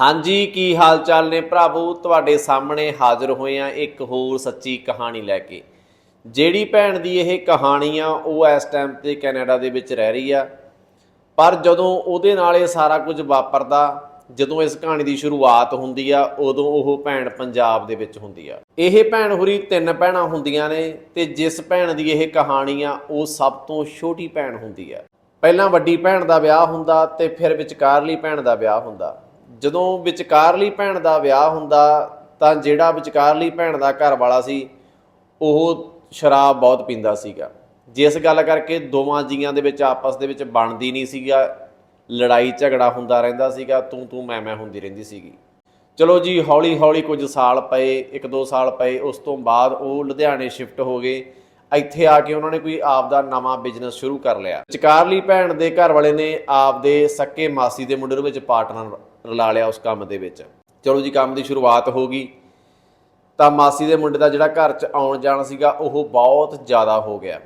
ਹਾਂਜੀ, ਕੀ ਹਾਲ ਚਾਲ ਨੇ ਭਰਾਵੋ? ਤੁਹਾਡੇ ਸਾਹਮਣੇ ਹਾਜ਼ਰ ਹੋਏ ਆ ਇੱਕ ਹੋਰ ਸੱਚੀ ਕਹਾਣੀ ਲੈ ਕੇ। ਜਿਹੜੀ ਭੈਣ ਦੀ ਇਹ ਕਹਾਣੀ ਆ, ਉਹ ਇਸ ਟਾਈਮ ਤੇ ਕੈਨੇਡਾ ਦੇ ਵਿੱਚ ਰਹਿ ਰਹੀ ਆ। ਪਰ ਜਦੋਂ ਉਹਦੇ ਨਾਲ ਇਹ ਸਾਰਾ ਕੁਝ ਵਾਪਰਦਾ, ਜਦੋਂ ਇਸ ਕਹਾਣੀ ਦੀ ਸ਼ੁਰੂਆਤ ਹੁੰਦੀ ਆ, ਉਦੋਂ ਉਹ ਭੈਣ ਪੰਜਾਬ ਦੇ ਵਿੱਚ ਹੁੰਦੀ ਆ। ਇਹ ਭੈਣ ਹੁਰੀ ਤਿੰਨ ਭੈਣਾਂ ਹੁੰਦੀਆਂ ਨੇ ਤੇ ਜਿਸ ਭੈਣ ਦੀ ਇਹ ਕਹਾਣੀ ਆ, ਉਹ ਸਭ ਤੋਂ ਛੋਟੀ ਭੈਣ ਹੁੰਦੀ ਆ। ਪਹਿਲਾਂ ਵੱਡੀ ਭੈਣ ਦਾ ਵਿਆਹ ਹੁੰਦਾ ਤੇ ਫਿਰ ਵਿਚਕਾਰਲੀ ਭੈਣ ਦਾ ਵਿਆਹ ਹੁੰਦਾ। ਜਦੋਂ ਵਿਚਕਾਰਲੀ ਭੈਣ ਦਾ ਵਿਆਹ ਹੁੰਦਾ, ਤਾਂ ਜਿਹੜਾ ਵਿਚਕਾਰਲੀ ਭੈਣ ਦਾ ਘਰ ਵਾਲਾ ਸੀ, ਉਹ ਸ਼ਰਾਬ ਬਹੁਤ ਪੀਂਦਾ ਸੀਗਾ। ਜਿਸ ਗੱਲ ਕਰਕੇ ਦੋਵਾਂ ਜੀਆਂ ਦੇ ਵਿੱਚ ਆਪਸ ਦੇ ਵਿੱਚ ਬਣਦੀ ਨਹੀਂ ਸੀਗਾ, ਲੜਾਈ ਝਗੜਾ ਹੁੰਦਾ ਰਹਿੰਦਾ ਸੀਗਾ, ਤੂੰ ਤੂੰ ਮੈਂ ਮੈਂ ਹੁੰਦੀ ਰਹਿੰਦੀ ਸੀਗੀ। ਚਲੋ ਜੀ ਹੌਲੀ ਹੌਲੀ ਕੁਝ ਸਾਲ ਪਏ, ਇੱਕ ਦੋ ਸਾਲ ਪਏ, ਉਸ ਤੋਂ ਬਾਅਦ ਉਹ ਲੁਧਿਆਣੇ ਸ਼ਿਫਟ ਹੋ ਗਏ। ਇੱਥੇ ਆ ਕੇ ਉਹਨਾਂ ਨੇ ਕੋਈ ਆਪ ਦਾ ਨਵਾਂ ਬਿਜ਼ਨਸ ਸ਼ੁਰੂ ਕਰ ਲਿਆ। ਵਿਚਕਾਰਲੀ ਭੈਣ ਦੇ ਘਰ ਵਾਲੇ ਨੇ ਆਪ ਦੇ ਸੱਕੇ ਮਾਸੀ ਦੇ ਮੁੰਡੇ ਨੂੰ ਵਿੱਚ ਪਾਰਟਨਰ ਰਲਾ ਲਿਆ ਉਸ ਕੰਮ ਦੇ ਵਿੱਚ। ਚਲੋ ਜੀ, ਕੰਮ ਦੀ ਸ਼ੁਰੂਆਤ ਹੋ ਗਈ। ਤਾਂ ਮਾਸੀ ਦੇ ਮੁੰਡੇ ਦਾ ਜਿਹੜਾ ਘਰ 'ਚ ਆਉਣ ਜਾਣ ਸੀਗਾ, ਉਹ ਬਹੁਤ ਜ਼ਿਆਦਾ ਹੋ ਗਿਆ।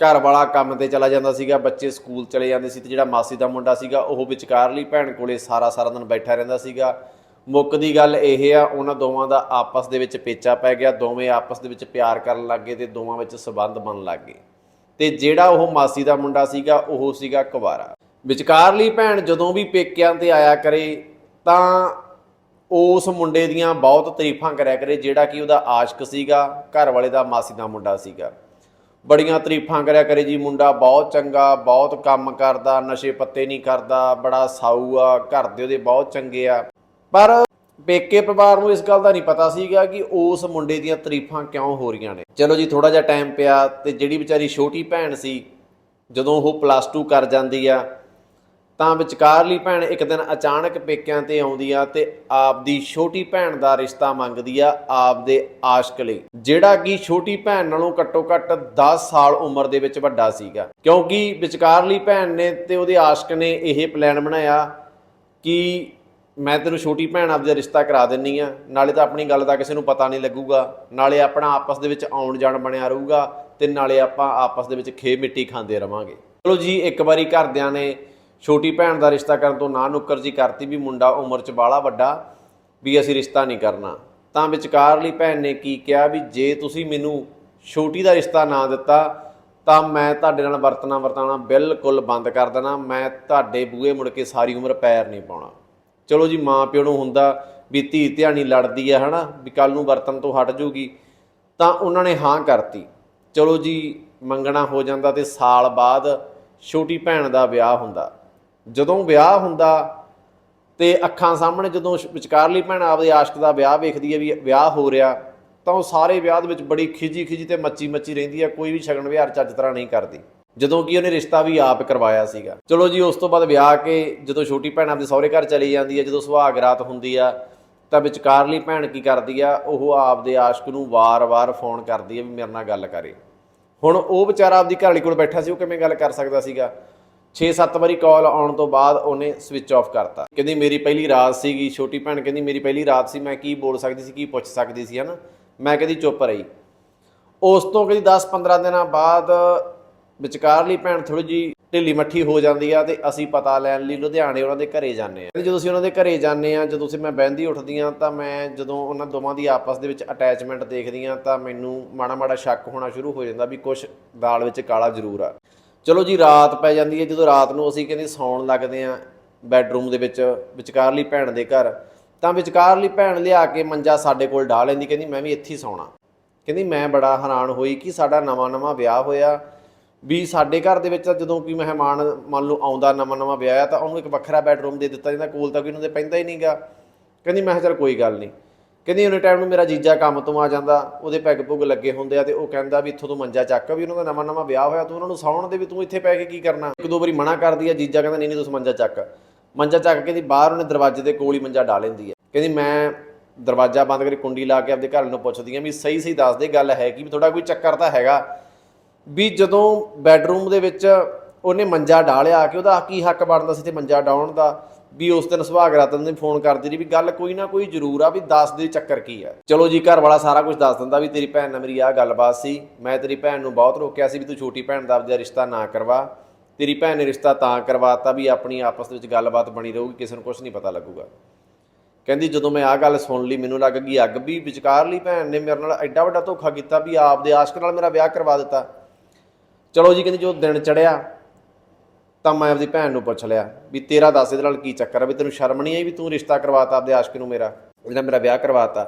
ਘਰ ਵਾਲਾ ਕੰਮ ਤੇ ਚਲਾ ਜਾਂਦਾ ਸੀਗਾ, ਬੱਚੇ ਸਕੂਲ ਚਲੇ ਜਾਂਦੇ ਸੀ ਤੇ ਜਿਹੜਾ ਮਾਸੀ ਦਾ ਮੁੰਡਾ ਸੀਗਾ, ਉਹ ਵਿਚਕਾਰਲੀ ਭੈਣ ਕੋਲੇ ਸਾਰਾ ਸਾਰਾ ਦਿਨ ਬੈਠਾ ਰਹਿੰਦਾ ਸੀਗਾ। ਮੁੱਕਦੀ ਗੱਲ ਇਹ ਆ, ਉਹਨਾਂ ਦੋਵਾਂ ਦਾ ਆਪਸ ਦੇ ਵਿੱਚ ਪੇਚਾ ਪੈ ਗਿਆ, ਦੋਵੇਂ ਆਪਸ ਦੇ ਵਿੱਚ ਪਿਆਰ ਕਰਨ ਲੱਗ ਗਏ ਤੇ ਦੋਵਾਂ ਵਿੱਚ ਸਬੰਧ ਬਣਨ ਲੱਗ ਗਏ। ਤੇ ਜਿਹੜਾ ਉਹ ਮਾਸੀ ਦਾ ਮੁੰਡਾ ਸੀਗਾ, ਉਹ ਸੀਗਾ ਕੁਵਾਰਾ। ਵਿਚਕਾਰਲੀ ਭੈਣ ਜਦੋਂ ਵੀ ਪੇਕਿਆਂ ਤੇ ਆਇਆ ਕਰੇ ਤਾਂ ਉਸ ਮੁੰਡੇ ਦੀਆਂ ਬਹੁਤ ਤਾਰੀਫਾਂ ਕਰਿਆ ਕਰੇ, ਜਿਹੜਾ ਕਿ ਉਹਦਾ ਆਸ਼ਕ ਸੀਗਾ, ਘਰ ਵਾਲੇ ਦਾ ਮਾਸੀ ਦਾ ਮੁੰਡਾ ਸੀਗਾ। ਬੜੀਆਂ ਤਾਰੀਫਾਂ ਕਰਿਆ ਕਰੇ ਜੀ ਮੁੰਡਾ, ਬਹੁਤ ਚੰਗਾ, ਬਹੁਤ ਕੰਮ ਕਰਦਾ, ਨਸ਼ੇ ਪੱਤੇ ਨਹੀਂ ਕਰਦਾ, ਬੜਾ ਸਾਊ ਆ, ਘਰ ਦੇ ਉਹਦੇ ਬਹੁਤ ਚੰਗੇ ਆ। ਪਰ ਪੇਕੇ ਪਰਿਵਾਰ ਨੂੰ ਇਸ ਗੱਲ ਦਾ ਨਹੀਂ ਪਤਾ ਸੀਗਾ ਕਿ ਉਸ ਮੁੰਡੇ ਦੀਆਂ ਤਾਰੀਫਾਂ ਕਿਉਂ ਹੋ ਰਹੀਆਂ ਨੇ। ਚਲੋ ਜੀ ਥੋੜਾ ਜਿਹਾ ਟਾਈਮ ਪਿਆ ਤੇ ਜਿਹੜੀ ਵਿਚਾਰੀ ਛੋਟੀ ਭੈਣ ਸੀ, ਜਦੋਂ ਉਹ ਪਲੱਸ 2 ਕਰ ਜਾਂਦੀ ਆ ਤਾਂ ਵਿਚਕਾਰਲੀ ਭੈਣ ਇੱਕ ਦਿਨ ਅਚਾਨਕ ਪੇਕਿਆਂ ਤੇ ਆਉਂਦੀ ਆ ਤੇ ਆਪਦੀ ਛੋਟੀ ਭੈਣ ਦਾ ਰਿਸ਼ਤਾ ਮੰਗਦੀ ਆ ਆਪਦੇ ਆਸ਼ਕ ਲਈ, ਜਿਹੜਾ ਕਿ ਛੋਟੀ ਭੈਣ ਨਾਲੋਂ ਘੱਟੋ ਘੱਟ 10 ਸਾਲ ਉਮਰ ਦੇ ਵਿੱਚ ਵੱਡਾ ਸੀਗਾ। ਕਿਉਂਕਿ ਵਿਚਕਾਰਲੀ ਭੈਣ ਨੇ ਤੇ ਉਹਦੇ ਆਸ਼ਕ ਨੇ ਇਹ ਪਲਾਨ ਬਣਾਇਆ ਕਿ ਮੈਂ ਤੈਨੂੰ ਛੋਟੀ ਭੈਣ ਆਪਦਾ ਰਿਸ਼ਤਾ ਕਰਾ ਦਿੰਨੀ ਆ, ਨਾਲੇ ਤਾਂ ਆਪਣੀ ਗੱਲ ਦਾ ਕਿਸੇ ਨੂੰ ਪਤਾ ਨਹੀਂ ਲੱਗੂਗਾ, ਨਾਲੇ ਆਪਣਾ ਆਪਸ ਦੇ ਵਿੱਚ ਆਉਣ ਜਾਣ ਬਣਿਆ ਰਹੂਗਾ ਤੇ ਨਾਲੇ ਆਪਾਂ ਆਪਸ ਦੇ ਵਿੱਚ ਖੇ ਮਿੱਟੀ ਖਾਂਦੇ ਰਵਾਂਗੇ। ਚਲੋ ਜੀ, ਇੱਕ ਵਾਰੀ ਘਰਦਿਆਂ ਨੇ ਛੋਟੀ ਭੈਣ ਦਾ ਰਿਸ਼ਤਾ ਕਰਨ ਤੋਂ ਨਾ ਨੁੱਕਰ ਜੀ ਕਰਤੀ ਵੀ ਮੁੰਡਾ ਉਮਰ 'ਚ ਬਾਲਾ ਵੱਡਾ ਵੀ ਅਸੀਂ ਰਿਸ਼ਤਾ ਨਹੀਂ ਕਰਨਾ। ਤਾਂ ਵਿਚਕਾਰਲੀ ਭੈਣ ਨੇ ਕੀ ਕਿਹਾ ਵੀ ਜੇ ਤੁਸੀਂ ਮੈਨੂੰ ਛੋਟੀ ਦਾ ਰਿਸ਼ਤਾ ਨਾ ਦਿੱਤਾ, ਤਾਂ ਮੈਂ ਤੁਹਾਡੇ ਨਾਲ ਵਰਤਣਾ ਵਰਤਾਣਾ ਬਿਲਕੁਲ ਬੰਦ ਕਰ ਦੇਣਾ। ਮੈਂ ਤੁਹਾਡੇ ਬੂਹੇ ਮੁੜ ਕੇ ਸਾਰੀ ਉਮਰ ਪੈਰ ਨਹੀਂ ਪਾਉਣਾ। ਚਲੋ ਜੀ, ਮਾਂ ਪਿਓ ਨੂੰ ਹੁੰਦਾ ਵੀ ਧੀ ਧਿਆਣੀ ਲੜਦੀ ਆ, ਹਨਾ? ਵੀ ਕੱਲ ਨੂੰ ਵਰਤਨ ਤੋਂ ਹਟ ਜੂਗੀ। ਤਾਂ ਉਹਨਾਂ ਨੇ ਹਾਂ ਕਰਤੀ। ਚਲੋ ਜੀ, ਮੰਗਣਾ ਹੋ ਜਾਂਦਾ ਤੇ ਸਾਲ ਬਾਅਦ ਛੋਟੀ ਭੈਣ ਦਾ ਵਿਆਹ ਹੁੰਦਾ। ਜਦੋਂ ਵਿਆਹ ਹੁੰਦਾ ਤੇ ਅੱਖਾਂ ਸਾਹਮਣੇ ਜਦੋਂ ਵਿਚਕਾਰਲੀ ਭੈਣ ਆਪਦੇ ਆਸ਼ਕ ਦਾ ਵਿਆਹ ਵੇਖਦੀ ਹੈ ਵੀ ਵਿਆਹ ਹੋ ਰਿਹਾ, ਤਾਂ ਉਹ ਸਾਰੇ ਵਿਆਹ ਦੇ ਵਿੱਚ ਬੜੀ ਖਿਜੀ ਖਿਜੀ ਤੇ ਮੱਚੀ ਮੱਚੀ ਰਹਿੰਦੀ ਹੈ, ਕੋਈ ਵੀ ਸ਼ਗਨ ਵਿਹਾਰ ਚੱਜ ਤਰ੍ਹਾਂ ਨਹੀਂ ਕਰਦੀ। ਜਦੋਂ ਕਿ ਉਹਨੇ ਰਿਸ਼ਤਾ ਵੀ ਆਪ ਕਰਵਾਇਆ ਸੀਗਾ। ਚਲੋ ਜੀ, ਉਸ ਤੋਂ ਬਾਅਦ ਵਿਆਹ ਕੇ ਜਦੋਂ ਛੋਟੀ ਭੈਣ ਆਪਦੇ ਸਹੁਰੇ ਘਰ ਚਲੀ ਜਾਂਦੀ ਹੈ, ਜਦੋਂ ਸੁਹਾਗ ਰਾਤ ਹੁੰਦੀ ਆ, ਤਾਂ ਵਿਚਕਾਰਲੀ ਭੈਣ ਕੀ ਕਰਦੀ ਆ, ਉਹ ਆਪਦੇ ਆਸ਼ਕ ਨੂੰ ਵਾਰ-ਵਾਰ ਫੋਨ ਕਰਦੀ ਹੈ ਵੀ ਮੇਰੇ ਨਾਲ ਗੱਲ ਕਰੇ। ਹੁਣ ਉਹ ਵਿਚਾਰਾ ਆਪਦੀ ਘਰ ਵਾਲੀ ਕੋਲ ਬੈਠਾ ਸੀ, ਉਹ ਕਿਵੇਂ ਗੱਲ ਕਰ ਸਕਦਾ ਸੀਗਾ? 6-7 ਵਾਰੀ ਕਾਲ ਆਉਣ ਤੋਂ ਬਾਅਦ ਉਹਨੇ ਸਵਿਚ ਆਫ ਕਰਤਾ। ਕਹਿੰਦੀ ਮੇਰੀ ਪਹਿਲੀ ਰਾਤ ਸੀਗੀ, ਛੋਟੀ ਭੈਣ ਕਹਿੰਦੀ ਮੇਰੀ ਪਹਿਲੀ ਰਾਤ ਸੀ, ਮੈਂ ਕੀ ਬੋਲ ਸਕਦੀ ਸੀ, ਕੀ ਪੁੱਛ ਸਕਦੀ ਸੀ, ਹਨਾ? ਮੈਂ ਕਹਿੰਦੀ ਚੁੱਪ ਰਹੀ। ਉਸ ਤੋਂ ਕਹਿੰਦੀ 10-15 ਦਿਨਾਂ ਬਾਅਦ ਵਿਚਕਾਰਲੀ ਭੈਣ ਥੋੜੀ ਜੀ ਢਿੱਲੀ ਮੱਠੀ ਹੋ ਜਾਂਦੀ ਆ ਤੇ ਅਸੀਂ ਪਤਾ ਲੈਣ ਲਈ ਲੁਧਿਆਣੇ ਉਹਨਾਂ ਦੇ ਘਰੇ ਜਾਂਦੇ ਆ। ਕਹਿੰਦੀ ਜਦੋਂ ਅਸੀਂ ਉਹਨਾਂ ਦੇ ਘਰੇ ਜਾਂਦੇ ਆ, ਜਦੋਂ ਅਸੀਂ ਮੈਂ ਬਹਿੰਦੀ ਉੱਠਦੀ ਆ ਤਾਂ ਮੈਂ ਜਦੋਂ ਉਹਨਾਂ ਦੋਵਾਂ ਦੀ ਆਪਸ ਦੇ ਵਿੱਚ ਅਟੈਚਮੈਂਟ ਦੇਖਦੀ ਆ ਤਾਂ ਮੈਨੂੰ ਮਾੜਾ ਮਾੜਾ ਸ਼ੱਕ ਹੋਣਾ ਸ਼ੁਰੂ ਹੋ ਜਾਂਦਾ ਵੀ ਕੁਝ ਦਾਲ ਵਿੱਚ ਕਾਲਾ ਜ਼ਰੂਰ ਆ। ਚਲੋ ਜੀ, ਰਾਤ ਪੈ ਜਾਂਦੀ ਹੈ। ਜਦੋਂ ਰਾਤ ਨੂੰ ਅਸੀਂ ਕਹਿੰਦੇ ਸੌਣ ਲੱਗਦੇ ਆ ਬੈੱਡਰੂਮ ਦੇ ਵਿੱਚ, ਵਿਚਕਾਰਲੀ ਭੈਣ ਦੇ ਘਰ, ਤਾਂ ਵਿਚਕਾਰਲੀ ਭੈਣ ਲਿਆ ਕੇ ਮੰਜਾ ਸਾਡੇ ਕੋਲ ਢਾ ਲੈਂਦੀ, ਕਹਿੰਦੀ ਮੈਂ ਵੀ ਇੱਥੇ ਹੀ ਸੌਣਾ। ਕਹਿੰਦੀ ਮੈਂ ਬੜਾ ਹੈਰਾਨ ਹੋਈ ਕਿ ਸਾਡਾ ਨਵਾਂ ਨਵਾਂ ਵਿਆਹ ਹੋਇਆ। ਵੀ ਸਾਡੇ ਘਰ ਦੇ ਵਿੱਚ ਜਦੋਂ ਕੋਈ ਮਹਿਮਾਨ ਮੰਨ ਲਓ ਆਉਂਦਾ ਨਵਾਂ ਨਵਾਂ ਵਿਆਹ ਆ, ਤਾਂ ਉਹਨੂੰ ਇੱਕ ਵੱਖਰਾ ਬੈੱਡਰੂਮ ਦੇ ਦਿੱਤਾ ਜਾਂਦਾ, ਕੋਲ ਤਾਂ ਕੋਈ ਉਹਨਾਂ ਦੇ ਪੈਂਦਾ ਹੀ ਨਹੀਂਗਾ ਕਹਿੰਦੀ ਮੈਂ ਕਿਹਾ ਚੱਲ ਕੋਈ ਗੱਲ ਨਹੀਂ। ਕਹਿੰਦੀ ਉਹਨੇ ਟਾਈਮ ਨੂੰ ਮੇਰਾ ਜੀਜਾ ਕੰਮ ਤੋਂ ਆ ਜਾਂਦਾ, ਉਹਦੇ ਪੈਗ ਪੁੱਗ ਲੱਗੇ ਹੁੰਦੇ ਆ ਤੇ ਉਹ ਕਹਿੰਦਾ ਵੀ ਇੱਥੋਂ ਤੋਂ ਮੰਜਾ ਚੱਕ ਵੀ ਉਹਨਾਂ ਦਾ ਨਵਾਂ ਨਵਾਂ ਵਿਆਹ ਹੋਇਆ, ਤੂੰ ਉਹਨਾਂ ਨੂੰ ਸੌਣ ਦੇ ਵੀ ਤੂੰ ਇੱਥੇ ਪੈ ਕੇ ਕੀ ਕਰਨਾ? ਇੱਕ ਦੋ ਵਾਰੀ ਮਨਾ ਕਰਦੀ ਆ, ਜੀਜਾ ਕਹਿੰਦਾ, ਨਹੀਂ ਨਹੀਂ, ਤੂੰ ਮੰਜਾ ਚੱਕ। ਮੰਜਾ ਚੱਕ ਕੇ ਦੀ ਬਾਹਰ ਉਹਨੇ ਦਰਵਾਜ਼ੇ ਦੇ ਕੋਲ ਹੀ ਮੰਜਾ ਢਾ ਲੈਂਦੀ ਹੈ ਕਹਿੰਦੀ ਮੈਂ ਦਰਵਾਜ਼ਾ ਬੰਦ ਕਰਕੇ ਕੁੰਡੀ ਲਾ ਕੇ ਆਪਦੇ ਘਰ ਨੂੰ ਪੁੱਛਦੀ ਆ ਵੀ ਸਹੀ ਸਹੀ ਦੱਸ ਦੇ, ਗੱਲ ਹੈ ਕਿ? ਵੀ ਤੁਹਾਡਾ ਕੋਈ ਚੱਕਰ ਤਾਂ ਹੈਗਾ? ਵੀ ਜਦੋਂ ਬੈੱਡਰੂਮ ਦੇ ਵਿੱਚ ਉਹਨੇ ਮੰਜਾ ਡਾਲਿਆ ਕਿ ਉਹਦਾ ਕੀ ਹੱਕ ਬਣਦਾ ਸੀ ਤੇ ਮੰਜਾ ਡਾਉਣ ਦਾ? ਵੀ ਉਸ ਦਿਨ ਸੁਭਾਗ ਰਾਤ ਨੇ ਫੋਨ ਕਰਦੀ ਰਹੀ ਵੀ ਗੱਲ ਕੋਈ ਨਾ ਕੋਈ ਜ਼ਰੂਰ ਆ ਵੀ ਦੱਸ ਦੇ ਚੱਕਰ ਕੀ ਆ। ਚਲੋ ਜੀ, ਘਰ ਵਾਲਾ ਸਾਰਾ ਕੁਝ ਦੱਸ ਦਿੰਦਾ ਵੀ ਤੇਰੀ ਭੈਣ ਨਾਲ ਮੇਰੀ ਆਹ ਗੱਲਬਾਤ ਸੀ, ਮੈਂ ਤੇਰੀ ਭੈਣ ਨੂੰ ਬਹੁਤ ਰੋਕਿਆ ਸੀ ਵੀ ਤੂੰ ਛੋਟੀ ਭੈਣ ਦਾ ਆਪਦਾ ਰਿਸ਼ਤਾ ਨਾ ਕਰਵਾ। ਤੇਰੀ ਭੈਣ ਨੇ ਰਿਸ਼ਤਾ ਤਾਂ ਕਰਵਾਤਾ ਵੀ ਆਪਣੀ ਆਪਸ ਵਿੱਚ ਗੱਲਬਾਤ ਬਣੀ ਰਹੂਗੀ, ਕਿਸੇ ਨੂੰ ਕੁਝ ਨਹੀਂ ਪਤਾ ਲੱਗੂਗਾ। ਕਹਿੰਦੀ, ਜਦੋਂ ਮੈਂ ਆਹ ਗੱਲ ਸੁਣ ਲਈ, ਮੈਨੂੰ ਲੱਗ ਗਈ ਅੱਗ ਵੀ ਵਿਚਕਾਰਲੀ ਭੈਣ ਨੇ ਮੇਰੇ ਨਾਲ ਐਡਾ ਵੱਡਾ ਧੋਖਾ ਕੀਤਾ ਵੀ ਆਪਦੇ ਆਸ਼ਕ ਨਾਲ ਮੇਰਾ ਵਿਆਹ ਕਰਵਾ ਦਿੱਤਾ। ਚਲੋ ਜੀ, ਕਹਿੰਦੀ ਜੋ ਦਿਨ ਚੜਿਆ ਤਾਂ ਮੈਂ ਆਪਦੀ ਭੈਣ ਨੂੰ ਪੁੱਛ ਲਿਆ ਵੀ ਤੇਰਾ ਦੱਸ ਇਹਦੇ ਨਾਲ ਕੀ ਚੱਕਰ ਆ ਵੀ ਤੈਨੂੰ ਸ਼ਰਮ ਨਹੀਂ ਆਈ ਵੀ ਤੂੰ ਰਿਸ਼ਤਾ ਕਰਵਾਤਾ ਆਪਦੇ ਆਸ਼ਕ ਨੂੰ ਮੇਰਾ, ਜਿਹੜਾ ਮੇਰਾ ਵਿਆਹ ਕਰਵਾਤਾ?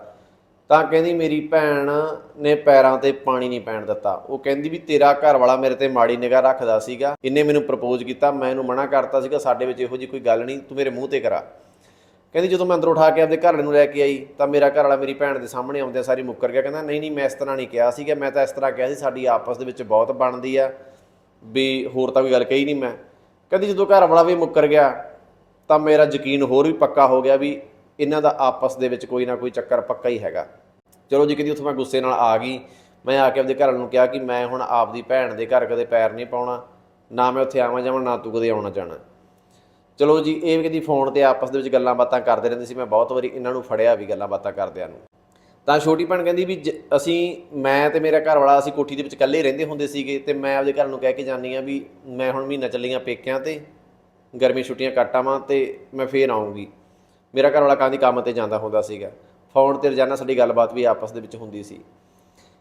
ਤਾਂ ਕਹਿੰਦੀ ਮੇਰੀ ਭੈਣ ਨੇ ਪੈਰਾਂ ਤੇ ਪਾਣੀ ਨਹੀਂ ਪੈਣ ਦਿੱਤਾ। ਉਹ ਕਹਿੰਦੀ ਵੀ ਤੇਰਾ ਘਰ ਵਾਲਾ ਮੇਰੇ ਤੇ ਮਾੜੀ ਨਿਗਾਹ ਰੱਖਦਾ ਸੀਗਾ, ਇਹਨੇ ਮੈਨੂੰ ਪ੍ਰਪੋਜ਼ ਕੀਤਾ, ਮੈਂ ਇਹਨੂੰ ਮਨਾ ਕਰਤਾ ਸੀਗਾ, ਸਾਡੇ ਵਿੱਚ ਇਹੋ ਜੀ ਕੋਈ ਗੱਲ ਨਹੀਂ, ਤੂੰ ਮੇਰੇ ਮੂੰਹ ਤੇ ਕਰਾ। ਕਹਿੰਦੀ ਜਦੋਂ ਮੈਂ ਅੰਦਰ ਉਠਾ ਕੇ ਆਪਦੇ ਘਰ ਨੂੰ ਲੈ ਕੇ ਆਈ, ਤਾਂ ਮੇਰਾ ਘਰ ਵਾਲਾ ਮੇਰੀ ਭੈਣ ਦੇ ਸਾਹਮਣੇ ਆਉਂਦਿਆਂ ਸਾਰੀ ਮੁੱਕਰ ਗਿਆ, ਕਹਿੰਦਾ ਨਹੀਂ ਨਹੀਂ, ਮੈਂ ਇਸ ਤਰ੍ਹਾਂ ਨਹੀਂ ਕਿਹਾ ਸੀਗਾ, ਮੈਂ ਤਾਂ ਇਸ ਤਰ੍ਹਾਂ ਕਿਹਾ ਸੀ, ਸਾਡੀ ਆਪਸ ਦੇ ਵਿੱਚ ਬਹੁਤ ਬਣਦੀ ਆ, ਵੀ ਹੋਰ ਤਾਂ ਕੋਈ ਗੱਲ ਕਹੀ ਨਹੀਂ ਮੈਂ। ਕਹਿੰਦੀ ਜਦੋਂ ਘਰ ਵਾਲਾ ਵੀ ਮੁੱਕਰ ਗਿਆ, ਤਾਂ ਮੇਰਾ ਯਕੀਨ ਹੋਰ ਵੀ ਪੱਕਾ ਹੋ ਗਿਆ ਵੀ ਇਹਨਾਂ ਦਾ ਆਪਸ ਦੇ ਵਿੱਚ ਕੋਈ ਨਾ ਕੋਈ ਚੱਕਰ ਪੱਕਾ ਹੀ ਹੈਗਾ। ਚਲੋ ਜੀ, ਕਹਿੰਦੀ ਉੱਥੋਂ ਮੈਂ ਗੁੱਸੇ ਨਾਲ ਆ ਗਈ। ਮੈਂ ਆ ਕੇ ਆਪਦੇ ਘਰ ਨੂੰ ਕਿਹਾ ਕਿ ਮੈਂ ਹੁਣ ਆਪਦੀ ਭੈਣ ਦੇ ਘਰ ਕਦੇ ਪੈਰ ਨਹੀਂ ਪਾਉਣਾ, ਨਾ ਮੈਂ ਉੱਥੇ ਆਵਾਂ ਜਾਵਾਂ, ਨਾ ਤੂੰ ਕਦੇ ਆਉਣਾ ਜਾਣਾ। ਚਲੋ ਜੀ, ਇਹ ਵੀ ਕਹਿੰਦੀ ਫੋਨ ਤੇ ਆਪਸ ਦੇ ਵਿੱਚ ਗੱਲਾਂ ਬਾਤਾਂ ਕਰਦੇ ਰਹਿੰਦੇ ਸੀ। ਮੈਂ ਬਹੁਤ ਵਾਰੀ ਇਹਨਾਂ ਨੂੰ ਫੜਿਆ ਵੀ ਗੱਲਾਂ ਬਾਤਾਂ ਕਰਦਿਆਂ ਨੂੰ। ਤਾਂ ਛੋਟੀ ਭੈਣ ਕਹਿੰਦੀ ਵੀ ਜ- ਅਸੀਂ, ਮੈਂ ਤੇ ਮੇਰਾ ਘਰ ਵਾਲਾ ਅਸੀਂ ਕੋਠੀ ਦੇ ਵਿੱਚ ਇਕੱਲੇ ਹੀ ਰਹਿੰਦੇ ਹੁੰਦੇ ਸੀਗੇ ਤੇ ਮੈਂ ਆਪਦੇ ਘਰ ਨੂੰ ਕਹਿ ਕੇ ਜਾਂਦੀ ਆ ਵੀ ਮੈਂ ਹੁਣ ਮਹੀਨਾ ਚੱਲੀਆਂ ਪੇਕਿਆਂ ਤੇ, ਗਰਮੀ ਛੁੱਟੀਆਂ ਕੱਟ ਆਵਾਂ ਤੇ ਮੈਂ ਫੇਰ ਆਉਂਗੀ ਮੇਰਾ ਘਰ ਵਾਲਾ ਕਾਂਦੀ ਕੰਮ ਤੇ ਜਾਂਦਾ ਹੁੰਦਾ ਸੀਗਾ। ਫੋਨ ਤੇ ਰੋਜ਼ਾਨਾ ਸਾਡੀ ਗੱਲਬਾਤ ਵੀ ਆਪਸ ਦੇ ਵਿੱਚ ਹੁੰਦੀ ਸੀ।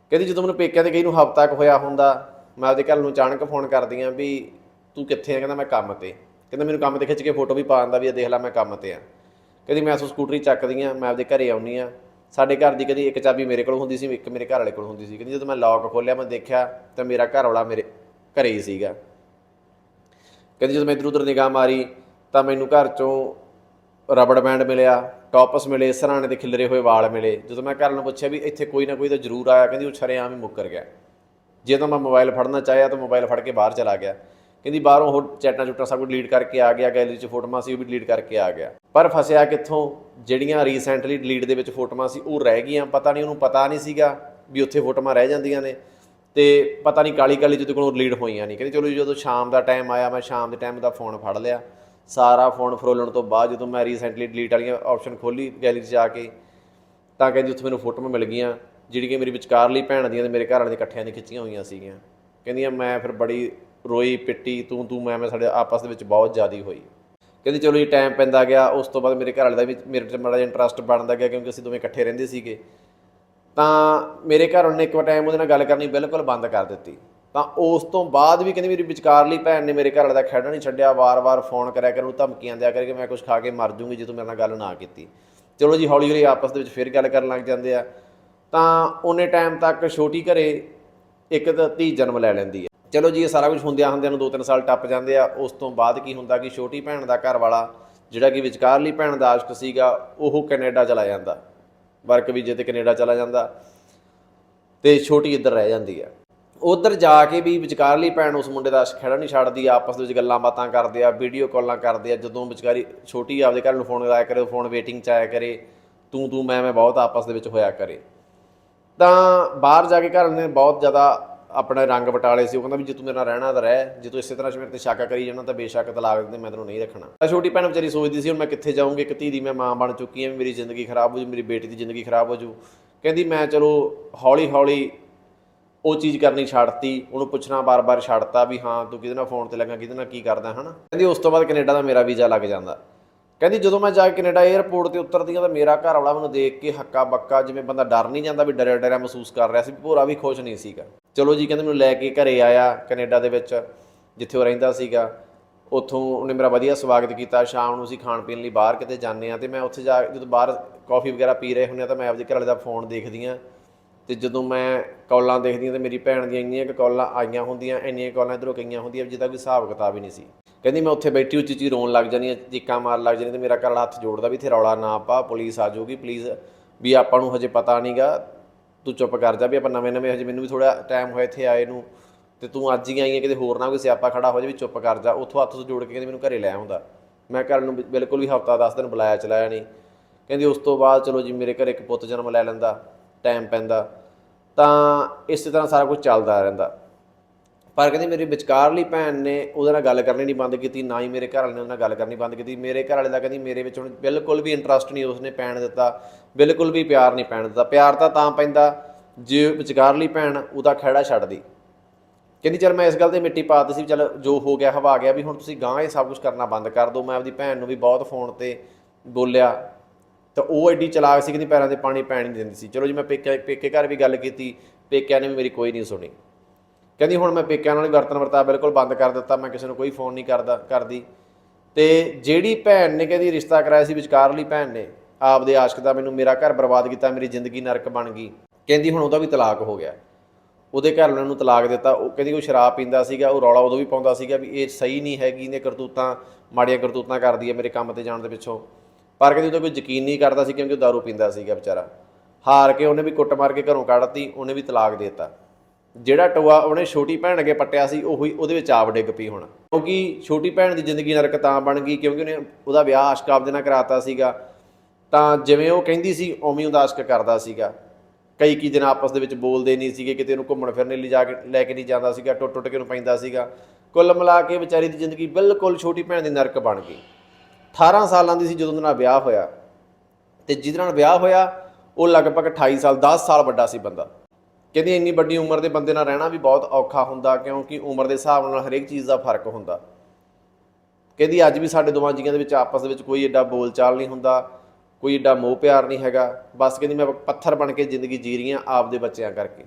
ਕਹਿੰਦੀ ਜਦੋਂ ਮੈਨੂੰ ਪੇਕਿਆਂ ਤੇ ਗਈ ਨੂੰ ਹਫ਼ਤਾ ਕੁ ਹੋਇਆ ਹੁੰਦਾ, ਮੈਂ ਆਪਦੇ ਘਰ ਨੂੰ ਅਚਾਨਕ ਫੋਨ ਕਰਦੀ ਆ ਵੀ ਤੂੰ ਕਿੱਥੇ ਆ? ਕਹਿੰਦਾ ਮੈਂ ਕੰਮ ਤੇ। ਕਹਿੰਦਾ ਮੈਨੂੰ ਕੰਮ ਤੇ ਖਿੱਚ ਕੇ ਫੋਟੋ ਵੀ ਪਾ ਦਿੰਦਾ ਵੀ ਇਹ ਦੇਖ ਲੈ ਮੈਂ ਕੰਮ ਤੇ ਆ। ਕਹਿੰਦੀ ਮੈਂ ਉਸ ਸਕੂਟਰੀ ਚੱਕਦੀ ਆ ਮੈਂ ਆਪਦੇ ਘਰੇ ਆਉਣੀ ਆ ਸਾਡੇ ਘਰ ਦੀ ਕਦੀ ਇੱਕ ਚਾਬੀ ਮੇਰੇ ਕੋਲ ਹੁੰਦੀ ਸੀ, ਇੱਕ ਮੇਰੇ ਘਰ ਵਾਲੇ ਕੋਲ ਹੁੰਦੀ ਸੀ। ਕਹਿੰਦੀ ਜਦੋਂ ਮੈਂ ਲੌਕ ਖੋਲਿਆ, ਮੈਂ ਦੇਖਿਆ ਤਾਂ ਮੇਰਾ ਘਰ ਵਾਲਾ ਮੇਰੇ ਘਰੇ ਹੀ ਸੀਗਾ। ਕਹਿੰਦੀ ਜਦੋਂ ਮੈਂ ਇੱਧਰ ਉੱਧਰ ਨਿਗਾਹ ਮਾਰੀ, ਤਾਂ ਮੈਨੂੰ ਘਰ ਚੋਂ ਰਬੜ ਬੈਂਡ ਮਿਲਿਆ ਟੌਪਸ ਮਿਲੇ, ਸਰਾਣੇ ਦੇ ਖਿਲਰੇ ਹੋਏ ਵਾਲ ਮਿਲੇ। ਜਦੋਂ ਮੈਂ ਘਰ ਨੂੰ ਪੁੱਛਿਆ ਵੀ ਇੱਥੇ ਕੋਈ ਨਾ ਕੋਈ ਤਾਂ ਜ਼ਰੂਰ ਆਇਆ, ਕਹਿੰਦੀ ਉਹ ਸ਼ਰੇਆਮ ਹੀ ਮੁੱਕਰ ਗਿਆ। ਜੇ ਤਾਂ ਮੈਂ ਮੋਬਾਈਲ ਫੜਨਾ ਚਾਹਿਆ, ਤਾਂ ਮੋਬਾਈਲ ਫੜ ਕੇ ਬਾਹਰ ਚਲਾ ਗਿਆ। ਕਹਿੰਦੀ ਬਾਹਰੋਂ ਉਹ ਚੈਟਾਂ ਚੁੱਟਾਂ ਸਭ ਕੁਝ ਡਿਲੀਟ ਕਰਕੇ ਆ ਗਿਆ ਗੈਲਰੀ 'ਚ ਫੋਟੋਆਂ ਸੀ ਉਹ ਵੀ ਡਿਲੀਟ ਕਰਕੇ ਆ ਗਿਆ। ਪਰ ਫਸਿਆ ਕਿੱਥੋਂ? ਜਿਹੜੀਆਂ ਰੀਸੈਂਟਲੀ ਡਿਲੀਟ ਦੇ ਵਿੱਚ ਫੋਟੋਆਂ ਸੀ ਉਹ ਰਹਿ ਗਈਆਂ। ਪਤਾ ਨਹੀਂ ਉਹਨੂੰ ਪਤਾ ਨਹੀਂ ਸੀਗਾ ਵੀ ਉੱਥੇ ਫੋਟੋਆਂ ਰਹਿ ਜਾਂਦੀਆਂ ਨੇ। ਤੇ ਪਤਾ ਨਹੀਂ ਕਾਲੀ ਕਾਲੀ ਜਦੋਂ ਕੋਲੋਂ ਡਿਲੀਟ ਹੋਈਆਂ ਨਹੀਂ। ਕਹਿੰਦੀ ਚਲੋ ਜੀ, ਜਦੋਂ ਸ਼ਾਮ ਦਾ ਟਾਈਮ ਆਇਆ ਮੈਂ ਸ਼ਾਮ ਦੇ ਟਾਈਮ ਦਾ ਫੋਨ ਫੜ ਲਿਆ। ਸਾਰਾ ਫੋਨ ਫਰੋਲਣ ਤੋਂ ਬਾਅਦ ਜਦੋਂ ਮੈਂ ਰੀਸੈਂਟਲੀ ਡਿਲੀਟ ਵਾਲੀਆਂ ਆਪਸ਼ਨ ਖੋਲੀ ਗੈਲਰੀ 'ਚ ਜਾ ਕੇ ਤਾਂ ਕਹਿੰਦੀ ਉੱਥੇ ਮੈਨੂੰ ਫੋਟੋਆਂ ਮਿਲ ਗਈਆਂ ਜਿਹੜੀਆਂ ਕਿ ਮੇਰੀ ਵਿਚਕਾਰਲੀ ਭੈਣ ਦੀਆਂ ਤੇ ਮੇਰੇ ਘਰ ਵਾਲੇ ਦੇ ਇਕੱਠਿਆਂ ਦੀਆਂ ਖਿੱਚੀਆਂ ਹੋਈਆਂ ਸੀਗੀਆਂ। ਕਹਿੰਦੀਆਂ ਮੈਂ ਫਿਰ ਬੜੀ ਰੋਈ, ਪਿੱਟੀ, ਤੂੰ ਤੂੰ, ਮੈਂ ਮੈਂ ਸਾਡੇ ਆਪਸ ਦੇ ਵਿੱਚ ਬਹੁਤ ਜ਼ਿਆਦੀ ਹੋਈ। ਕਹਿੰਦੀ ਚਲੋ ਜੀ ਟਾਈਮ ਪੈਂਦਾ ਗਿਆ, ਉਸ ਤੋਂ ਬਾਅਦ ਮੇਰੇ ਘਰ ਵਾਲੇ ਦਾ ਵੀ ਮੇਰੇ 'ਚ ਬੜਾ ਇੰਟਰਸਟ ਬਣਦਾ ਗਿਆ ਕਿਉਂਕਿ ਅਸੀਂ ਦੋਵੇਂ ਇਕੱਠੇ ਰਹਿੰਦੇ ਸੀਗੇ। ਤਾਂ ਮੇਰੇ ਘਰ ਵਾਲੇ ਨੇ ਇੱਕ ਵਾਰ ਟਾਈਮ ਉਹਦੇ ਨਾਲ ਗੱਲ ਕਰਨੀ ਬਿਲਕੁਲ ਬੰਦ ਕਰ ਦਿੱਤੀ। ਤਾਂ ਉਸ ਤੋਂ ਬਾਅਦ ਵੀ ਕਹਿੰਦੀ ਮੇਰੀ ਵਿਚਕਾਰਲੀ ਭੈਣ ਨੇ ਮੇਰੇ ਘਰ ਵਾਲੇ ਦਾ ਖਹਿੜਾ ਨਹੀਂ ਛੱਡਿਆ, ਵਾਰ-ਵਾਰ ਫੋਨ ਕਰਿਆ ਕਰੂ, ਧਮਕੀਆਂ ਦਿਆ ਕਰਕੇ ਮੈਂ ਕੁਝ ਖਾ ਕੇ ਮਰ ਜੂੰਗੀ ਜੇ ਤੂੰ ਮੇਰੇ ਨਾਲ ਗੱਲ ਨਾ ਕੀਤੀ। ਚਲੋ ਜੀ ਹੌਲੀ ਹੌਲੀ ਆਪਸ ਦੇ ਵਿੱਚ ਫਿਰ ਗੱਲ ਕਰਨ ਲੱਗ ਜਾਂਦੇ ਆ। ਤਾਂ ਉਹਨੇ ਟਾਈਮ ਤੱਕ ਛੋਟੀ ਘਰੇ ਇੱਕ ਤਾਂ ਧੀ ਜਨਮ ਲੈ ਲੈਂਦੀ ਹੈ ਚਲੋ ਜੀ, ਇਹ ਸਾਰਾ ਕੁਝ ਹੁੰਦਿਆਂ ਹੁੰਦਿਆਂ ਨੂੰ 2-3 ਸਾਲ ਟੱਪ ਜਾਂਦੇ ਆ। ਉਸ ਤੋਂ ਬਾਅਦ ਕੀ ਹੁੰਦਾ ਕਿ ਛੋਟੀ ਭੈਣ ਦਾ ਘਰ ਵਾਲਾ ਜਿਹੜਾ ਕਿ ਵਿਚਕਾਰਲੀ ਭੈਣ ਦਾ ਆਸ਼ਕ ਸੀਗਾ, ਉਹ ਕੈਨੇਡਾ ਚਲਾ ਜਾਂਦਾ। ਵਰਕ ਵੀਜ਼ੇ ਤੇ ਕੈਨੇਡਾ ਚਲਾ ਜਾਂਦਾ ਤੇ ਛੋਟੀ ਇੱਧਰ ਰਹਿ ਜਾਂਦੀ ਆ। ਉਧਰ ਜਾ ਕੇ ਵੀ ਵਿਚਕਾਰਲੀ ਭੈਣ ਉਸ ਮੁੰਡੇ ਦਾ ਖੜਾ ਨਹੀਂ ਛੱਡਦੀ, ਆਪਸ ਦੇ ਵਿੱਚ ਗੱਲਾਂ ਬਾਤਾਂ ਕਰਦੇ ਆ ਵੀਡੀਓ ਕਾਲਾਂ ਕਰਦੇ ਆ। ਜਦੋਂ ਵਿਚਕਾਰੀ ਛੋਟੀ ਆਪਦੇ ਘਰ ਨੂੰ ਫੋਨ ਲਾਇਆ ਕਰੇ ਫੋਨ ਵੇਟਿੰਗ 'ਚ ਆਇਆ ਕਰੇ, ਤੂੰ ਤੂੰ, ਮੈਂ ਮੈਂ ਬਹੁਤ ਆਪਸ ਦੇ ਵਿੱਚ ਹੋਇਆ ਕਰੇ। ਤਾਂ ਬਾਹਰ ਜਾ ਕੇ ਘਰ ਨੇ ਬਹੁਤ ਜ਼ਿਆਦਾ ਆਪਣਾ ਰੰਗ ਵਟਾਲੇ ਸੀ, ਉਹ ਕਹਿੰਦਾ ਵੀ ਜੇ ਤੂੰ ਮੇਰੇ ਨਾਲ ਰਹਿਣਾ ਤਾਂ ਰਹਿ, ਜੇ ਤੂੰ ਇਸੇ ਤਰ੍ਹਾਂ ਮੇਰੇ ਤੇ ਸ਼ੱਕ ਕਰੀ ਜਾਣਾ ਤਾਂ ਬੇਸ਼ੱਕ ਤਲਾਕ ਦੇ ਮੈਂ ਤੈਨੂੰ ਨਹੀਂ ਰੱਖਣਾ। ਤਾਂ ਛੋਟੀ ਭੈਣ ਵਿਚਾਰੀ ਸੋਚਦੀ ਸੀ, ਹੁਣ ਮੈਂ ਕਿੱਥੇ ਜਾਊਂਗੀ, ਇੱਕ ਧੀ ਦੀ ਮੈਂ ਮਾਂ ਬਣ ਚੁੱਕੀ ਹਾਂ ਮੇਰੀ ਜ਼ਿੰਦਗੀ ਖਰਾਬ ਹੋ ਜੂ, ਮੇਰੀ ਬੇਟੀ ਦੀ ਜ਼ਿੰਦਗੀ ਖਰਾਬ ਹੋ ਜੂ। ਕਹਿੰਦੀ ਮੈਂ ਚਲੋ ਹੌਲੀ ਹੌਲੀ ਉਹ ਚੀਜ਼ ਕਰਨੀ ਛੱਡਤੀ, ਉਹਨੂੰ ਪੁੱਛਣਾ ਬਾਰ-ਬਾਰ ਛੱਡਤਾ ਵੀ ਹਾਂ, ਤੂੰ ਕਿਹਦੇ ਨਾਲ ਫੋਨ ਤੇ ਲੱਗਾ, ਕਿਹਦੇ ਨਾਲ ਕੀ ਕਰਦਾ, ਹਨਾ? ਕਹਿੰਦੀ ਉਸ ਤੋਂ ਬਾਅਦ ਕੈਨੇਡਾ ਦਾ ਮੇਰਾ ਵੀਜ਼ਾ ਲੱਗ ਜਾਂਦਾ। ਕਹਿੰਦੀ ਜਦੋਂ ਮੈਂ ਜਾ ਕੇ ਕੈਨੇਡਾ 에ਅਰਪੋਰਟ ਤੇ ਉਤਰਦੀ ਹਾਂ ਤਾਂ ਮੇਰਾ ਘਰ ਵਾਲਾ ਮੈਨੂੰ ਦੇਖ ਕੇ ਹੱਕਾ ਬੱਕਾ ਜਿਵੇਂ ਬੰਦਾ ਡਰ ਨਹੀਂ ਜਾਂਦਾ ਵੀ ਡਰਿਆ ਡਰਿਆ ਮਹਿਸੂਸ ਕਰ ਰਿਹਾ ਸੀ, ਭੋਰਾ ਵੀ ਖੁਸ਼ ਨਹੀਂ ਸੀਗਾ। ਚਲੋ ਜੀ, ਕਹਿੰਦੇ ਮੈਨੂੰ ਲੈ ਕੇ ਘਰੇ ਆਇਆ ਕੈਨੇਡਾ ਦੇ ਵਿੱਚ, ਜਿੱਥੇ ਉਹ ਰਹਿੰਦਾ ਸੀਗਾ। ਉੱਥੋਂ ਉਹਨੇ ਮੇਰਾ ਵਧੀਆ ਸਵਾਗਤ ਕੀਤਾ। ਸ਼ਾਮ ਨੂੰ ਅਸੀਂ ਖਾਣ ਪੀਣ ਲਈ ਬਾਹਰ ਕਿਤੇ ਜਾਂਦੇ ਆ ਤੇ ਮੈਂ ਉੱਥੇ ਜਾ ਜਦੋਂ ਬਾਹਰ ਕਾਫੀ ਵਗੈਰਾ ਪੀ ਰਹੇ ਹੁੰਦੇ ਆ ਤਾਂ ਮੈਂ ਆਪਦੇ ਘਰ ਵਾਲੇ ਦਾ ਫੋਨ ਦੇਖਦੀ ਆ ਤੇ ਜਦੋਂ ਮੈਂ ਕਾਲਾਂ ਦੇਖਦੀ ਹਾਂ ਤੇ ਮੇਰੀ ਭੈਣ ਦੀਆਂ ਇੰਨੀਆਂ ਕੁ ਕਾਲਾਂ ਆਈਆਂ ਹੁੰਦੀਆਂ, ਇੰਨੀਆਂ ਕਾਲਾਂ ਇਧਰੋਂ ਗਈਆਂ ਹੁੰਦੀਆਂ ਜਿਹਦਾ ਕੋਈ ਹਿਸਾਬ ਕਿਤਾਬ ਹੀ ਨਹੀਂ ਸੀ। ਕਹਿੰਦੀ ਮੈਂ ਉੱਥੇ ਬੈਠੀ, ਉੱਚੀ ਉੱਚੀ ਰੋਣ ਲੱਗ ਜਾਂਦੀ ਹਾਂ, ਚੀਕਾਂ ਮਾਰ ਲੱਗ ਜਾਂਦੀ ਤੇ ਮੇਰਾ ਘਰ ਵਾਲਾ ਹੱਥ ਜੋੜਦਾ ਵੀ ਇੱਥੇ ਰੌਲਾ ਨਾ ਪਾ, ਪੁਲਿਸ ਆ ਜਾਊਗੀ ਪਲੀਜ਼ ਵੀ ਆਪਾਂ ਨੂੰ ਹਜੇ ਪਤਾ ਨਹੀਂਗਾ ਤੂੰ ਚੁੱਪ ਕਰ ਜਾ ਵੀ ਆਪਾਂ ਨਵੇਂ ਨਵੇਂ ਹਜੇ ਮੈਨੂੰ ਵੀ ਥੋੜਾ ਟਾਈਮ ਹੋਇਆ ਇੱਥੇ ਆਏ ਨੂੰ ਤੇ ਤੂੰ ਅੱਜ ਹੀ ਆਈ ਹੈ, ਕਿਤੇ ਹੋਰ ਨਾ ਕੋਈ ਸਿਆਪਾ ਖੜਾ ਹੋ ਜਾਵੇ, ਵੀ ਚੁੱਪ ਕਰ ਜਾ। ਉੱਥੋਂ ਹੱਥ ਤੋਂ ਜੋੜ ਕੇ ਕਹਿੰਦੀ ਮੈਨੂੰ ਘਰੇ ਲੈ ਆਉਂਦਾ। ਮੈਂ ਘਰ ਨੂੰ ਬਿਲਕੁਲ ਵੀ ਹਫਤਾ 10 ਦਿਨ ਬੁਲਾਇਆ, ਚਲਾਇਆ ਨਹੀਂ। ਕਹਿੰਦੀ ਉਸ ਤੋਂ ਬਾਅਦ ਚਲੋ ਜੀ, ਮੇਰੇ ਘਰ ਇੱਕ ਪੁੱਤ ਜਨਮ ਲੈ ਲੈਂਦਾ ਟਾਈਮ ਪੈਂਦਾ। ਤਾਂ ਇਸੇ ਤਰ੍ਹਾਂ ਸਾਰਾ ਕੁਝ ਚੱਲਦਾ ਰਹਿੰਦਾ। ਪਰ ਕਹਿੰਦੀ ਮੇਰੀ ਵਿਚਕਾਰਲੀ ਭੈਣ ਨੇ ਉਹਦੇ ਨਾਲ ਗੱਲ ਕਰਨੀ ਨਹੀਂ ਬੰਦ ਕੀਤੀ, ਨਾ ਹੀ ਮੇਰੇ ਘਰ ਵਾਲੇ ਨੇ ਉਹਦੇ ਨਾਲ ਗੱਲ ਕਰਨੀ ਬੰਦ ਕੀਤੀ। ਮੇਰੇ ਘਰ ਵਾਲੇ ਦਾ ਕਹਿੰਦੀ ਮੇਰੇ ਵਿੱਚ ਹੁਣ ਬਿਲਕੁਲ ਵੀ ਇੰਟਰਸਟ ਨਹੀਂ ਉਸਨੇ ਪੈਣ ਦਿੱਤਾ, ਬਿਲਕੁਲ ਵੀ ਪਿਆਰ ਨਹੀਂ ਪੈਣ ਦਿੱਤਾ। ਪਿਆਰ ਤਾਂ ਤਾਂ ਪੈਂਦਾ ਜੇ ਵਿਚਕਾਰਲੀ ਭੈਣ ਉਹਦਾ ਖਹਿੜਾ ਛੱਡਦੀ। ਕਹਿੰਦੀ ਚਲ ਮੈਂ ਇਸ ਗੱਲ ਤੇ ਮਿੱਟੀ ਪਾਤੀ ਸੀ ਚਲ ਜੋ ਹੋ ਗਿਆ, ਹਵਾ ਗਿਆ ਵੀ ਹੁਣ ਤੁਸੀਂ ਗਾਂ ਇਹ ਸਭ ਕੁਝ ਕਰਨਾ ਬੰਦ ਕਰ ਦਿਓ। ਮੈਂ ਆਪਦੀ ਭੈਣ ਨੂੰ ਵੀ ਬਹੁਤ ਫੋਨ ਤੇ ਬੋਲਿਆ। ਤਾਂ ਉਹ ਐਡੀ ਚਲਾਕ ਸੀ ਕਿ ਨਹੀਂ ਪੈਰਾਂ ਤੇ ਪਾਣੀ ਪੈਣ ਨਹੀਂ ਦਿੰਦੀ ਸੀ। ਚਲੋ ਜੀ, ਮੈਂ ਪੇਕੇ ਪੇਕੇ ਘਰ ਵੀ ਗੱਲ ਕੀਤੀ, ਪੇਕਿਆਂ ਨੇ ਵੀ ਮੇਰੀ ਕੋਈ ਨਹੀਂ ਸੁਣੀ। ਕਹਿੰਦੀ ਹੁਣ ਮੈਂ ਪੇਕਿਆਂ ਨਾਲ ਹੀ ਵਰਤਨ ਵਰਤਾ, ਬਿਲਕੁਲ ਬੰਦ ਕਰ ਦਿੱਤਾ, ਮੈਂ ਕਿਸੇ ਨੂੰ ਕੋਈ ਫੋਨ ਨਹੀਂ ਕਰਦਾ, ਕਰਦੀ। ਤੇ ਜਿਹੜੀ ਭੈਣ ਨੇ ਕਹਿੰਦੀ ਰਿਸ਼ਤਾ ਕਰਾਇਆ ਸੀ ਵਿਚਕਾਰਲੀ ਭੈਣ ਨੇ, ਆਪਦੇ ਆਸ਼ਕ ਦਾ ਮੈਨੂੰ ਮੇਰਾ ਘਰ ਬਰਬਾਦ ਕੀਤਾ, ਮੇਰੀ ਜ਼ਿੰਦਗੀ ਨਰਕ ਬਣ ਗਈ। ਕਹਿੰਦੀ ਹੁਣ ਉਹਦਾ ਵੀ ਤਲਾਕ ਹੋ ਗਿਆ। ਉਹਦੇ ਘਰ ਵਾਲਿਆਂ ਨੂੰ ਤਲਾਕ ਦਿੱਤਾ, ਉਹ ਕਹਿੰਦੀ ਉਹ ਸ਼ਰਾਬ ਪੀਂਦਾ ਸੀਗਾ, ਉਹ ਰੌਲਾ ਉਦੋਂ ਵੀ ਪਾਉਂਦਾ ਸੀਗਾ ਵੀ ਇਹ ਸਹੀ ਨਹੀਂ ਹੈਗੀ, ਇਹਨੇ ਕਰਤੂਤਾਂ, ਮਾੜੀਆਂ ਕਰਤੂਤਾਂ ਕਰਦੀ ਹੈ ਮੇਰੇ ਕੰਮ ਤੇ ਜਾਣ ਦੇ ਪਿੱਛੋਂ। ਪਰ ਕਹਿੰਦੀ ਉਹਦਾ ਕੋਈ ਯਕੀਨ ਨਹੀਂ ਕਰਦਾ ਸੀ ਕਿਉਂਕਿ ਉਹ ਦਾਰੂ ਪੀਂਦਾ ਸੀਗਾ ਵਿਚਾਰਾ। ਹਾਰ ਕੇ ਉਹਨੇ ਵੀ ਕੁੱਟ ਮਾਰ ਕੇ ਘਰੋਂ ਕੱਢਤੀ, ਉਹਨੇ ਵੀ ਤਲਾਕ ਦੇ ਦਿੱਤਾ। ਜਿਹੜਾ ਟੋਆ ਉਹਨੇ ਛੋਟੀ ਭੈਣ ਅੱਗੇ ਪੱਟਿਆ ਸੀ, ਉਹੀ ਉਹਦੇ ਵਿੱਚ ਆਪ ਡਿੱਗ ਪਈ ਹੁਣ। ਕਿਉਂਕਿ ਛੋਟੀ ਭੈਣ ਦੀ ਜ਼ਿੰਦਗੀ ਨਰਕ ਤਾਂ ਬਣ ਗਈ, ਕਿਉਂਕਿ ਉਹਨੇ ਉਹਦਾ ਵਿਆਹ ਆਸ਼ਕਾਬ ਦੇ ਨਾਲ ਕਰਾਤਾ ਸੀਗਾ। ਤਾਂ ਜਿਵੇਂ ਉਹ ਕਹਿੰਦੀ ਸੀ, ਉਵੇਂ ਉਹਦਾ ਆਸ਼ਕ ਕਰਦਾ ਸੀਗਾ। ਕਈ ਕੀ ਦਿਨ ਆਪਸ ਦੇ ਵਿੱਚ ਬੋਲਦੇ ਨਹੀਂ ਸੀਗੇ, ਕਿਤੇ ਉਹਨੂੰ ਘੁੰਮਣ ਫਿਰਨ ਲਈ ਜਾ ਕੇ, ਲੈ ਕੇ ਨਹੀਂ ਜਾਂਦਾ ਸੀਗਾ, ਟੁੱਟ ਟੁੱਟ ਕੇ ਉਹਨੂੰ ਪੈਂਦਾ ਸੀਗਾ। ਕੁੱਲ ਮਿਲਾ ਕੇ ਵਿਚਾਰੀ ਦੀ ਜ਼ਿੰਦਗੀ ਬਿਲਕੁਲ ਛੋਟੀ ਭੈਣ ਦੀ ਨਰਕ ਬਣ ਗਈ। 18 ਸਾਲਾਂ ਦੀ ਸੀ ਜਦੋਂ ਉਹਦੇ ਨਾਲ ਵਿਆਹ ਹੋਇਆ। ਤੇ ਜਿਹਦੇ ਨਾਲ ਵਿਆਹ ਹੋਇਆ, ਉਹ ਲਗਭਗ 28 ਸਾਲ 10 ਸਾਲ ਵੱਡਾ ਸੀ ਬੰਦਾ। ਕਹਿੰਦੀ ਇੰਨੀ ਵੱਡੀ ਉਮਰ ਦੇ ਬੰਦੇ ਨਾਲ ਰਹਿਣਾ ਵੀ ਬਹੁਤ ਔਖਾ ਹੁੰਦਾ ਕਿਉਂਕਿ ਉਮਰ ਦੇ ਹਿਸਾਬ ਨਾਲ ਹਰੇਕ ਚੀਜ਼ ਦਾ ਫ਼ਰਕ ਹੁੰਦਾ। ਕਹਿੰਦੀ ਅੱਜ ਵੀ ਸਾਡੇ ਦੋਵਾਂ ਜੀਆਂ ਦੇ ਵਿੱਚ ਆਪਸ ਦੇ ਵਿੱਚ ਕੋਈ ਏਡਾ ਬੋਲਚਾਲ ਨਹੀਂ ਹੁੰਦਾ, ਕੋਈ ਏਡਾ ਮੋਹ ਪਿਆਰ ਨਹੀਂ ਹੈਗਾ। ਬਸ ਕਹਿੰਦੀ ਮੈਂ ਪੱਥਰ ਬਣ ਕੇ ਜ਼ਿੰਦਗੀ ਜੀ ਰਹੀ ਹਾਂ ਆਪਦੇ ਬੱਚਿਆਂ ਕਰਕੇ।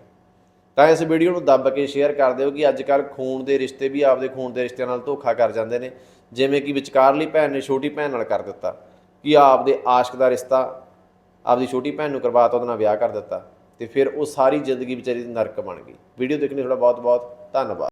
ਤਾਂ ਇਸ ਵੀਡੀਓ ਨੂੰ ਦੱਬ ਕੇ ਸ਼ੇਅਰ ਕਰ ਦਿਓ ਕਿ ਅੱਜ ਕੱਲ ਖੂਨ ਦੇ ਰਿਸ਼ਤੇ ਵੀ ਆਪਦੇ ਖੂਨ ਦੇ ਰਿਸ਼ਤਿਆਂ ਨਾਲ ਧੋਖਾ ਕਰ ਜਾਂਦੇ ਨੇ। ਜਿਵੇਂ ਕਿ ਵਿਚਕਾਰਲੀ ਭੈਣ ਨੇ ਛੋਟੀ ਭੈਣ ਨਾਲ ਕਰ ਦਿੱਤਾ, ਕਿ ਆਪਦੇ ਆਸ਼ਕ ਦਾ ਰਿਸ਼ਤਾ ਆਪਦੀ ਛੋਟੀ ਭੈਣ ਨੂੰ ਕਰਵਾ ਕਰਵਾਤਾ ਉਹਦੇ ਨਾਲ ਵਿਆਹ ਕਰ ਦਿੱਤਾ। ਤੇ ਫਿਰ ਉਹ ਸਾਰੀ ਜ਼ਿੰਦਗੀ ਵਿਚਾਰੀ ਨਰਕ ਬਣ ਗਈ। ਵੀਡੀਓ ਦੇਖਣ ਲਈ ਤੁਹਾਡਾ ਬਹੁਤ ਬਹੁਤ ਧੰਨਵਾਦ।